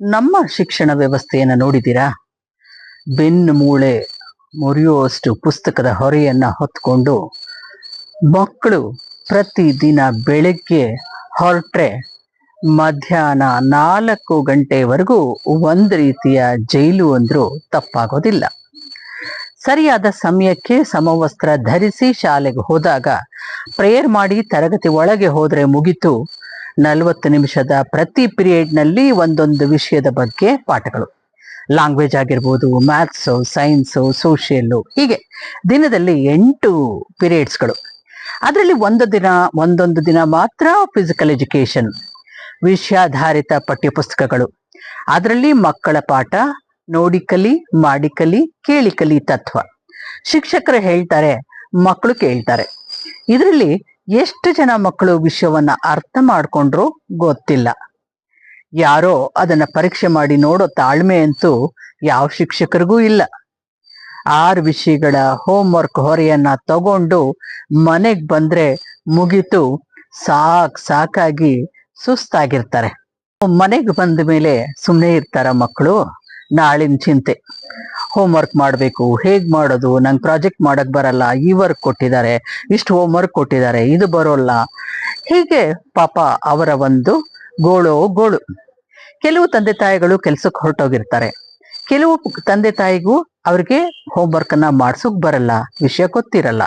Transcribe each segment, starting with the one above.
ನಮ್ಮ ಶಿಕ್ಷಣ ವ್ಯವಸ್ಥೆಯನ್ನು ನೋಡಿದ್ದೀರಾ? ಬೆನ್ನು ಮೂಳೆ ಮುರಿಯುವಷ್ಟು ಪುಸ್ತಕದ ಹೊರೆಯನ್ನು ಹೊತ್ಕೊಂಡು ಮಕ್ಕಳು ಪ್ರತಿದಿನ ಬೆಳಗ್ಗೆ ಹೊರಟ್ರೆ ಮಧ್ಯಾಹ್ನ ನಾಲ್ಕು ಗಂಟೆವರೆಗೂ ಒಂದು ರೀತಿಯ ಜೈಲು ಅಂದರೂ ತಪ್ಪಾಗೋದಿಲ್ಲ. ಸರಿಯಾದ ಸಮಯಕ್ಕೆ ಸಮವಸ್ತ್ರ ಧರಿಸಿ ಶಾಲೆಗೆ ಹೋದಾಗ ಪ್ರೇಯರ್ ಮಾಡಿ ತರಗತಿ ಒಳಗೆ ಹೋದರೆ ಮುಗಿತು. ನಲವತ್ತು ನಿಮಿಷದ ಪ್ರತಿ ಪಿರಿಯಡ್ನಲ್ಲಿ ಒಂದೊಂದು ವಿಷಯದ ಬಗ್ಗೆ ಪಾಠಗಳು. ಲ್ಯಾಂಗ್ವೇಜ್ ಆಗಿರ್ಬೋದು ಮ್ಯಾಥ್ಸು ಸೈನ್ಸು ಸೋಷಿಯಲ್ಲು ಹೀಗೆ ದಿನದಲ್ಲಿ ಎಂಟು ಪಿರಿಯಡ್ಸ್ಗಳು. ಅದರಲ್ಲಿ ಒಂದು ದಿನ, ಒಂದೊಂದು ದಿನ ಮಾತ್ರ ಫಿಸಿಕಲ್ ಎಜುಕೇಶನ್ ವಿಷಯಾಧಾರಿತ ಪಠ್ಯಪುಸ್ತಕಗಳು. ಅದರಲ್ಲಿ ಮಕ್ಕಳ ಪಾಠ, ನೋಡಿ ಕಲಿ, ಮಾಡಿ ಕಲಿ, ಕೇಳಿ ಕಲಿ ತತ್ವ. ಶಿಕ್ಷಕರು ಹೇಳ್ತಾರೆ, ಮಕ್ಕಳು ಕೇಳ್ತಾರೆ. ಇದರಲ್ಲಿ ಎಷ್ಟು ಜನ ಮಕ್ಕಳು ವಿಷಯವನ್ನ ಅರ್ಥ ಮಾಡ್ಕೊಂಡ್ರು ಗೊತ್ತಿಲ್ಲ. ಯಾರೋ ಅದನ್ನ ಪರೀಕ್ಷೆ ಮಾಡಿ ನೋಡೋ ತಾಳ್ಮೆ ಅಂತೂ ಯಾವ ಶಿಕ್ಷಕರಿಗೂ ಇಲ್ಲ. ಆರು ವಿಷಯಗಳ ಹೋಮ್ ವರ್ಕ್ ಹೊರೆಯನ್ನ ತಗೊಂಡು ಮನೆಗ್ ಬಂದ್ರೆ ಮುಗಿತು, ಸಾಕ್ ಸಾಕಾಗಿ ಸುಸ್ತಾಗಿರ್ತಾರೆ. ಮನೆಗೆ ಬಂದ ಮೇಲೆ ಸುಮ್ಮನೆ ಇರ್ತಾರ ಮಕ್ಕಳು, ನಾಳಿನ ಚಿಂತೆ. ಹೋಮ್ ವರ್ಕ್ ಮಾಡಬೇಕು, ಹೇಗ್ ಮಾಡೋದು, ನಂಗೆ ಪ್ರಾಜೆಕ್ಟ್ ಮಾಡಕ್ ಬರಲ್ಲ, ಈ ವರ್ಕ್ ಕೊಟ್ಟಿದ್ದಾರೆ, ಇಷ್ಟು ಹೋಮ್ ವರ್ಕ್ ಕೊಟ್ಟಿದ್ದಾರೆ, ಇದು ಬರೋಲ್ಲ. ಹೀಗೆ ಪಾಪ ಅವರ ಒಂದು ಗೋಳು ಗೋಳು. ಕೆಲವು ತಂದೆ ತಾಯಿಗಳು ಕೆಲ್ಸಕ್ಕೆ ಹೊರಟೋಗಿರ್ತಾರೆ. ಕೆಲವು ತಂದೆ ತಾಯಿಗೂ ಅವ್ರಿಗೆ ಹೋಮ್ ವರ್ಕ್ ಅನ್ನ ಮಾಡ್ಸೋಕ್ ಬರಲ್ಲ, ವಿಷಯ ಗೊತ್ತಿರಲ್ಲ.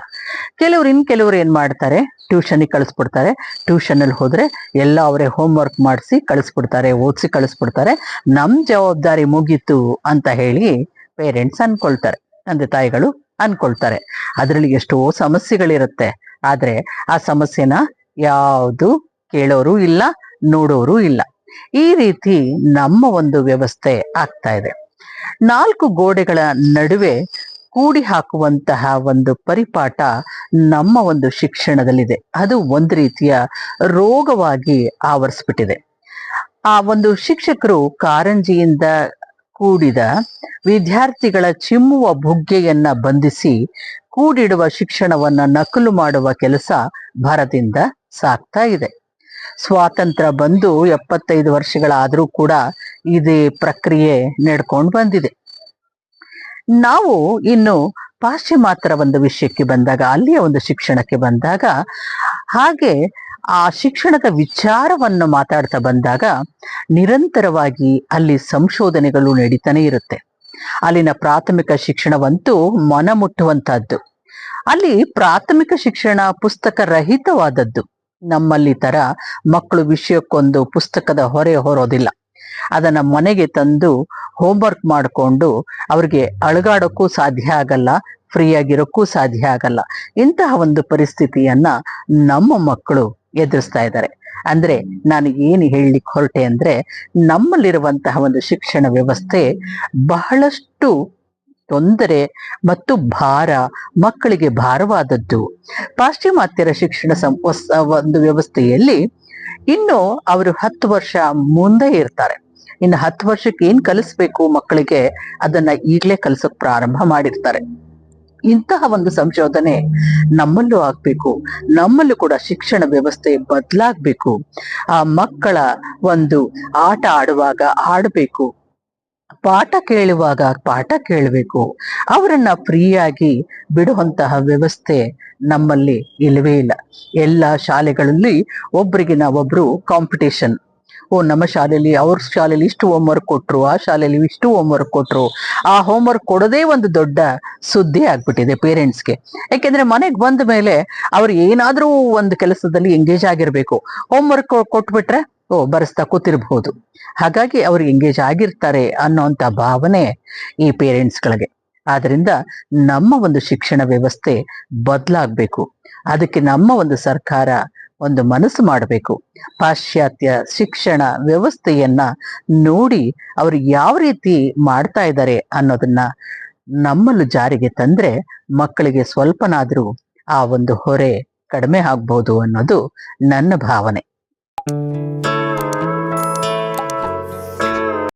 ಕೆಲವ್ರು ಇನ್ ಕೆಲವ್ರು ಏನ್ ಮಾಡ್ತಾರೆ ಟ್ಯೂಷನಿಗೆ ಕಳಿಸ್ಬಿಡ್ತಾರೆ. ಟ್ಯೂಷನ್ ಅಲ್ಲಿ ಹೋದ್ರೆ ಎಲ್ಲ ಅವರೇ ಹೋಮ್ ವರ್ಕ್ ಮಾಡಿಸಿ ಕಳಿಸ್ಬಿಡ್ತಾರೆ, ಓದಿಸಿ ಕಳಿಸ್ಬಿಡ್ತಾರೆ. ನಮ್ ಜವಾಬ್ದಾರಿ ಮುಗೀತು ಅಂತ ಹೇಳಿ ಪೇರೆಂಟ್ಸ್ ಅನ್ಕೊಳ್ತಾರೆ, ತಂದೆ ತಾಯಿಗಳು ಅನ್ಕೊಳ್ತಾರೆ. ಅದರಲ್ಲಿ ಎಷ್ಟೋ ಸಮಸ್ಯೆಗಳಿರುತ್ತೆ. ಆದ್ರೆ ಆ ಸಮಸ್ಯೆನ ಯಾವುದು ಕೇಳೋರು ಇಲ್ಲ, ನೋಡೋರು ಇಲ್ಲ. ಈ ರೀತಿ ನಮ್ಮ ಒಂದು ವ್ಯವಸ್ಥೆ ಆಗ್ತಾ ಇದೆ. ನಾಲ್ಕು ಗೋಡೆಗಳ ನಡುವೆ ಕೂಡಿ ಹಾಕುವಂತಹ ಒಂದು ಪರಿಪಾಠ ನಮ್ಮ ಒಂದು ಶಿಕ್ಷಣದಲ್ಲಿದೆ. ಅದು ಒಂದು ರೀತಿಯ ರೋಗವಾಗಿ ಆವರಿಸ್ಬಿಟ್ಟಿದೆ. ಆ ಒಂದು ಶಿಕ್ಷಕರು ಕಾರಂಜಿಯಿಂದ ಕೂಡಿದ ವಿದ್ಯಾರ್ಥಿಗಳ ಚಿಮ್ಮುವ ಬುಗ್ಗೆಯನ್ನ ಬಂಧಿಸಿ ಕೂಡಿಡುವ ಶಿಕ್ಷಣವನ್ನ ನಕಲು ಮಾಡುವ ಕೆಲಸ ಭರದಿಂದ ಸಾಗ್ತಾ ಇದೆ. ಸ್ವಾತಂತ್ರ್ಯ ಬಂದು ಎಪ್ಪತ್ತೈದು ವರ್ಷಗಳಾದ್ರೂ ಕೂಡ ಇದೇ ಪ್ರಕ್ರಿಯೆ ನಡ್ಕೊಂಡು ಬಂದಿದೆ. ನಾವು ಇನ್ನು ಪಾಶ್ಚಿಮಾತ್ಯರ ಒಂದು ವಿಷಯಕ್ಕೆ ಬಂದಾಗ, ಅಲ್ಲಿಯ ಒಂದು ಶಿಕ್ಷಣಕ್ಕೆ ಬಂದಾಗ ಹಾಗೆ ಆ ಶಿಕ್ಷಣದ ವಿಚಾರವನ್ನು ಮಾತಾಡ್ತಾ ಬಂದಾಗ ನಿರಂತರವಾಗಿ ಅಲ್ಲಿ ಸಂಶೋಧನೆಗಳು ನಡೀತಾನೆ ಇರುತ್ತೆ. ಅಲ್ಲಿನ ಪ್ರಾಥಮಿಕ ಶಿಕ್ಷಣವಂತೂ ಮನ ಮುಟ್ಟುವಂತಹದ್ದು ಅಲ್ಲಿ ಪ್ರಾಥಮಿಕ ಶಿಕ್ಷಣ ಪುಸ್ತಕ ರಹಿತವಾದದ್ದು ನಮ್ಮಲ್ಲಿ ತರ ಮಕ್ಕಳು ವಿಷಯಕ್ಕೊಂದು ಪುಸ್ತಕದ ಹೊರೆ ಹೊರೋದಿಲ್ಲ. ಅದನ್ನ ಮನೆಗೆ ತಂದು ಹೋಮ್ವರ್ಕ್ ಮಾಡಿಕೊಂಡು ಅವ್ರಿಗೆ ಅಳಗಾಡೋಕ್ಕೂ ಸಾಧ್ಯ ಆಗಲ್ಲ ಫ್ರೀ ಆಗಿರೋಕ್ಕೂ ಸಾಧ್ಯ ಆಗಲ್ಲ. ಇಂತಹ ಒಂದು ಪರಿಸ್ಥಿತಿಯನ್ನ ನಮ್ಮ ಮಕ್ಕಳು ಎದುರಿಸ್ತಾ ಇದ್ದಾರೆ. ಅಂದ್ರೆ ನಾನು ಏನು ಹೇಳಲಿಕ್ಕೆ ಹೊರಟೆ ಅಂದ್ರೆ ನಮ್ಮಲ್ಲಿರುವಂತಹ ಒಂದು ಶಿಕ್ಷಣ ವ್ಯವಸ್ಥೆ ಬಹಳಷ್ಟು ತೊಂದರೆ ಮತ್ತು ಭಾರ, ಮಕ್ಕಳಿಗೆ ಭಾರವಾದದ್ದು. ಪಾಶ್ಚಿಮಾತ್ಯರ ಶಿಕ್ಷಣ ಒಂದು ವ್ಯವಸ್ಥೆಯಲ್ಲಿ ಇನ್ನು ಅವರು ಹತ್ತು ವರ್ಷ ಮುಂದೆ ಇರ್ತಾರೆ. ಇನ್ನು ಹತ್ತು ವರ್ಷಕ್ಕೆ ಏನ್ ಕಲಿಸ್ಬೇಕು ಮಕ್ಕಳಿಗೆ? ಅದನ್ನ ಈಗಲೇ ಕಲಿಸೋಕ್ ಪ್ರಾರಂಭ ಮಾಡಿರ್ತಾರೆ. ಇಂತಹ ಒಂದು ಸಂಶೋಧನೆ ನಮ್ಮಲ್ಲೂ ಆಗ್ಬೇಕು, ನಮ್ಮಲ್ಲೂ ಕೂಡ ಶಿಕ್ಷಣ ವ್ಯವಸ್ಥೆ ಬದಲಾಗ್ಬೇಕು. ಆ ಮಕ್ಕಳ ಒಂದು ಆಟ ಆಡುವಾಗ ಆಡಬೇಕು, ಪಾಠ ಕೇಳುವಾಗ ಪಾಠ ಕೇಳಬೇಕು, ಅವರನ್ನ ಫ್ರೀಯಾಗಿ ಬಿಡುವಂತಹ ವ್ಯವಸ್ಥೆ ನಮ್ಮಲ್ಲಿ ಇಲ್ಲವೇ ಇಲ್ಲ. ಎಲ್ಲ ಶಾಲೆಗಳಲ್ಲಿ ಒಬ್ರಿಗಿನ ಒಬ್ರು ಕಾಂಪಿಟೇಷನ್ ಓ, ನಮ್ಮ ಶಾಲೆಯಲ್ಲಿ ಅವ್ರ ಶಾಲೆಯಲ್ಲಿ ಇಷ್ಟು ಹೋಮ್ವರ್ಕ್ ಕೊಟ್ರು, ಆ ಶಾಲೆಯಲ್ಲಿ ಇಷ್ಟು ಹೋಮ್ವರ್ಕ್ ಕೊಟ್ರು. ಆ ಹೋಮ್ವರ್ಕ್ ಕೊಡೋದೇ ಒಂದು ದೊಡ್ಡ ಸುದ್ದಿ ಆಗ್ಬಿಟ್ಟಿದೆ ಪೇರೆಂಟ್ಸ್ಗೆ ಯಾಕೆಂದ್ರೆ ಮನೆಗೆ ಬಂದ ಮೇಲೆ ಅವ್ರು ಏನಾದ್ರೂ ಒಂದು ಕೆಲಸದಲ್ಲಿ ಎಂಗೇಜ್ ಆಗಿರ್ಬೇಕು. ಹೋಮ್ವರ್ಕ್ ಕೊಟ್ಬಿಟ್ರೆ, ಓ, ಬರೆಸ್ತಾ ಕೂತಿರ್ಬಹುದು. ಹಾಗಾಗಿ ಅವ್ರು ಎಂಗೇಜ್ ಆಗಿರ್ತಾರೆ ಅನ್ನೋಂಥ ಭಾವನೆ ಈ ಪೇರೆಂಟ್ಸ್ಗಳಿಗೆ ಆದ್ರಿಂದ ನಮ್ಮ ಒಂದು ಶಿಕ್ಷಣ ವ್ಯವಸ್ಥೆ ಬದಲಾಗಬೇಕು. ಅದಕ್ಕೆ ನಮ್ಮ ಒಂದು ಸರ್ಕಾರ ಒಂದು ಮನಸ್ಸು ಮಾಡಬೇಕು. ಪಾಶ್ಚಾತ್ಯ ಶಿಕ್ಷಣ ವ್ಯವಸ್ಥೆಯನ್ನ ನೋಡಿ ಅವರು ಯಾವ ರೀತಿ ಮಾಡ್ತಾ ಇದ್ದಾರೆ ಅನ್ನೋದನ್ನ ನಮ್ಮಲ್ಲೂ ಜಾರಿಗೆ ತಂದ್ರೆ ಮಕ್ಕಳಿಗೆ ಸ್ವಲ್ಪನಾದ್ರೂ ಆ ಒಂದು ಹೊರೆ ಕಡಿಮೆ ಆಗ್ಬಹುದು ಅನ್ನೋದು ನನ್ನ ಭಾವನೆ.